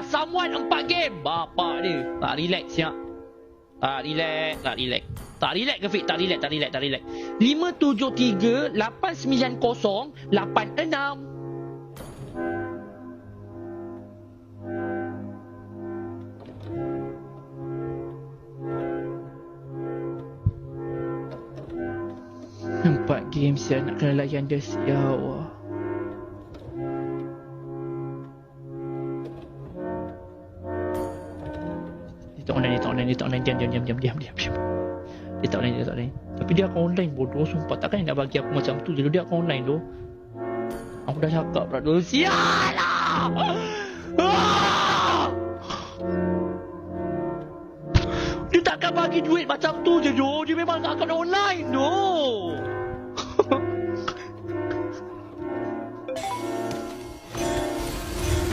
Ah, someone empat game. Bapak dia. Tak relax siap. Tak relax, tak relax. Tak relax ke Fik? Tak relax, tak relax, tak relax. 573 890 86. Empat game saya nak kena layan dia Ya Allah Dia tak online, dia tak online, dia tak online, diam, diam, diam, diam, diam, diam, diam. Dia tak online, dia tak online. Tapi dia akan online bodoh, sumpah. Takkan dia nak bagi aku macam tu je, dia akan online tu. Aku dah cakap, pula dulu, sialah! Dia takkan bagi duit macam tu je, Jo. Dia memang tak akan online, doh.